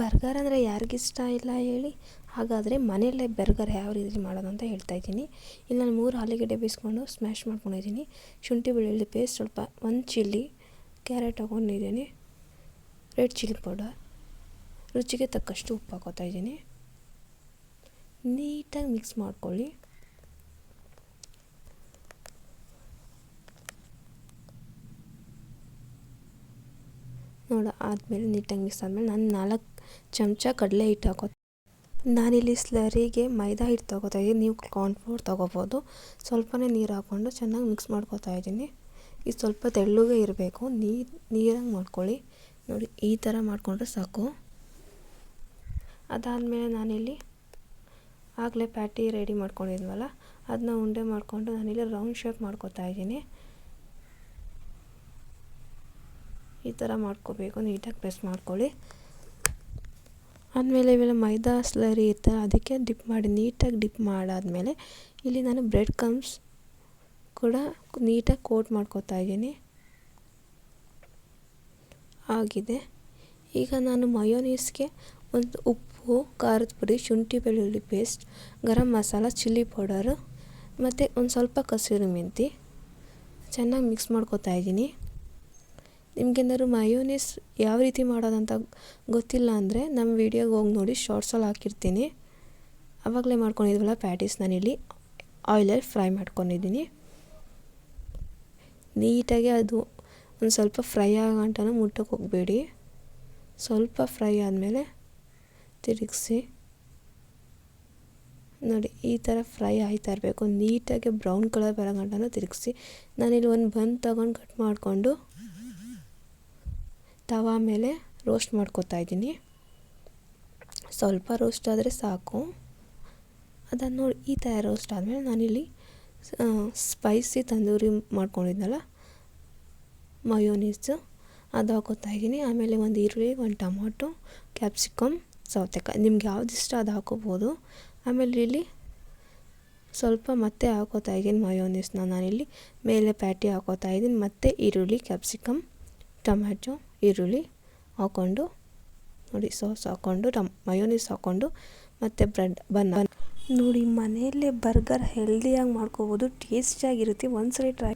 Burger ಅಂದರೆ ಯಾರಿಗಿಷ್ಟ ಇಲ್ಲ ಹೇಳಿ. ಹಾಗಾದರೆ ಮನೆಯಲ್ಲೇ ಬರ್ಗರ್ ಯಾವ ರೀತಿ ಮಾಡೋದು ಅಂತ ಹೇಳ್ತಾ ಇದ್ದೀನಿ. ಇಲ್ಲಿ ನಾನು ಮೂರು ಆಲೂಗಡ್ಡೆ ಬೇಯಿಸ್ಕೊಂಡು ಸ್ಮ್ಯಾಶ್ ಮಾಡ್ಕೊಂಡಿದ್ದೀನಿ ಶುಂಠಿ ಬೆಳ್ಳುಳ್ಳಿ ಪೇಸ್ಟ್ ಸ್ವಲ್ಪ ಒಂದು ಚಿಲ್ಲಿ ಕ್ಯಾರೆಟ್ ತೊಗೊಂಡಿದ್ದೀನಿ. ರೆಡ್ ಚಿಲ್ಲಿ ಪೌಡರ್ ರುಚಿಗೆ ತಕ್ಕಷ್ಟು ಉಪ್ಪು ಹಾಕೋತಾ ಇದ್ದೀನಿ. ನೀಟಾಗಿ ಮಿಕ್ಸ್ ಮಾಡ್ಕೊಳ್ಳಿ. ನೋಡ, ಆದಮೇಲೆ ನೀಟಾಗಿ ಮಿಕ್ಸ್ ಆದಮೇಲೆ ನಾನು ನಾಲ್ಕು ಚಮಚ ಕಡಲೆ ಹಿಟ್ಟು ಹಾಕೋ ನಾನಿಲ್ಲಿ ಸ್ಲರಿಗೆ ಮೈದಾ ಹಿಟ್ಟು ತೊಗೋತಾ ಇದ್ದೀನಿ, ನೀವು ಕಾರ್ನ್ಫ್ಲೋರ್ ತೊಗೋಬೋದು. ಸ್ವಲ್ಪನೇ ನೀರು ಹಾಕ್ಕೊಂಡು ಚೆನ್ನಾಗಿ ಮಿಕ್ಸ್ ಮಾಡ್ಕೊತಾ ಇದ್ದೀನಿ. ಇದು ಸ್ವಲ್ಪ ತೆಳ್ಳಗೆ ಇರಬೇಕು, ನೀರು, ನೀರಂಗೆ ಮಾಡ್ಕೊಳ್ಳಿ. ನೋಡಿ, ಈ ಥರ ಮಾಡಿಕೊಂಡ್ರೆ ಸಾಕು. ಅದಾದಮೇಲೆ ನಾನಿಲ್ಲಿ ಆಗಲೇ ಪ್ಯಾಟಿ ರೆಡಿ ಮಾಡ್ಕೊಂಡಿದ್ವಲ್ಲ ಅದನ್ನ ಉಂಡೆ ಮಾಡಿಕೊಂಡು ನಾನಿಲ್ಲಿ ರೌಂಡ್ ಶೇಪ್ ಮಾಡ್ಕೊತಾ ಇದ್ದೀನಿ. ಈ ಥರ ಮಾಡ್ಕೋಬೇಕು, ನೀಟಾಗಿ ಪ್ರೆಸ್ ಮಾಡ್ಕೊಳ್ಳಿ. ಆದಮೇಲೆ ಇವೆಲ್ಲ ಮೈದಾ ಸ್ಲರಿ ಇರ್ತದೆ ಅದಕ್ಕೆ ಡಿಪ್ ಮಾಡಿ, ನೀಟಾಗಿ ಡಿಪ್ ಮಾಡಾದಮೇಲೆ ಇಲ್ಲಿ ನಾನು ಬ್ರೆಡ್ ಕಮ್ಸ್ ಕೂಡ ನೀಟಾಗಿ ಕೋಟ್ ಮಾಡ್ಕೋತಾ ಇದ್ದೀನಿ. ಆಗಿದೆ. ಈಗ ನಾನು ಮಯೋನೀಸ್ಗೆ ಒಂದು ಉಪ್ಪು, ಖಾರದ ಪುಡಿ, ಶುಂಠಿ ಬೆಳ್ಳುಳ್ಳಿ paste, garam masala, chilli powder, ಮತ್ತು ಒಂದು ಸ್ವಲ್ಪ ಕಸೂರಿ ಮೆಂತಿ ಚೆನ್ನಾಗಿ ಮಿಕ್ಸ್ ಮಾಡ್ಕೋತಾ ಇದ್ದೀನಿ. ನಿಮಗೇನಾದ್ರು ಮಯೋನೀಸ್ ಯಾವ ರೀತಿ ಮಾಡೋದಂತ ಗೊತ್ತಿಲ್ಲ ಅಂದರೆ ನಮ್ಮ ವೀಡಿಯೋಗೆ ಹೋಗಿ ನೋಡಿ ಶಾರ್ಟ್ಸಲ್ಲಿ ಹಾಕಿರ್ತೀನಿ. ಆವಾಗಲೇ ಮಾಡ್ಕೊಂಡಿದ್ವಲ್ಲ ಪ್ಯಾಟೀಸ್ ನಾನಿಲ್ಲಿ. ಆಯಿಲಲ್ಲಿ ಫ್ರೈ ಮಾಡ್ಕೊಂಡಿದ್ದೀನಿ. ನೀಟಾಗಿ ಅದು ಒಂದು ಸ್ವಲ್ಪ ಫ್ರೈ ಆಗಂಟನೂ ಮುಟ್ಟಕ್ಕೆ ಹೋಗಬೇಡಿ. ಸ್ವಲ್ಪ ಫ್ರೈ ಆದಮೇಲೆ ತಿರುಗಿಸಿ. ನೋಡಿ, ಈ ಥರ ಫ್ರೈ ಆಯ್ತಾ ಇರಬೇಕು. ನೀಟಾಗಿ ಬ್ರೌನ್ ಕಲರ್ ಬರೋ ಗಂಟನೂ ತಿರುಗಿಸಿ. ನಾನಿಲ್ಲಿ ಒಂದು ಬನ್ ತಗೊಂಡು ಕಟ್ ಮಾಡಿಕೊಂಡು ತವಾ ಮೇಲೆ ರೋಸ್ಟ್ ಮಾಡ್ಕೊತಾ ಇದ್ದೀನಿ. ಸ್ವಲ್ಪ ರೋಸ್ಟ್ ಆದರೆ ಸಾಕು. ಅದನ್ನು ನೋಡಿ, ಈ ಥರ ರೋಸ್ಟ್ ಆದಮೇಲೆ ನಾನಿಲ್ಲಿ ಸ್ಪೈಸಿ ತಂದೂರಿ ಮಾಡ್ಕೊಂಡಿದ್ನಲ್ಲ ಮಯೋನೀಸು ಅದು ಹಾಕೋತಾ ಇದ್ದೀನಿ. ಆಮೇಲೆ ಒಂದು ಈರುಳ್ಳಿ, ಒಂದು ಟೊಮೊಟೊ ಕ್ಯಾಪ್ಸಿಕಮ್ ಸೌತೆಕಾಯಿ. ನಿಮ್ಗೆ ಯಾವ್ದು ಇಷ್ಟ ಅದು ಹಾಕೋಬೋದು. ಆಮೇಲೆ ಇಲ್ಲಿ ಸ್ವಲ್ಪ ಮತ್ತೆ ಹಾಕೋತಾ ಇದ್ದೀನಿ ಮಯೋನೀಸ್ನ ನಾನಿಲ್ಲಿ ಮೇಲೆ ಪ್ಯಾಟಿ ಹಾಕೋತಾ ಇದ್ದೀನಿ. ಮತ್ತು ಈರುಳ್ಳಿ ಕ್ಯಾಪ್ಸಿಕಮ್ ಟೊಮ್ಯಾಟೊ ಈರುಳ್ಳಿ ಹಾಕ್ಕೊಂಡು ನೋಡಿ ಸಾಸ್ ಹಾಕ್ಕೊಂಡು, ಟಮ್, ಮಯೋನೀಸ್ ಹಾಕ್ಕೊಂಡು ಮತ್ತು ಬ್ರೆಡ್, ಬನ್, ನೋಡಿ ಮನೆಯಲ್ಲೇ ಬರ್ಗರ್ ಹೆಲ್ದಿಯಾಗಿ ಮಾಡ್ಕೋಬೋದು ಟೇಸ್ಟಿಯಾಗಿರುತ್ತೆ ಒಂದ್ಸರಿ ಟ್ರೈ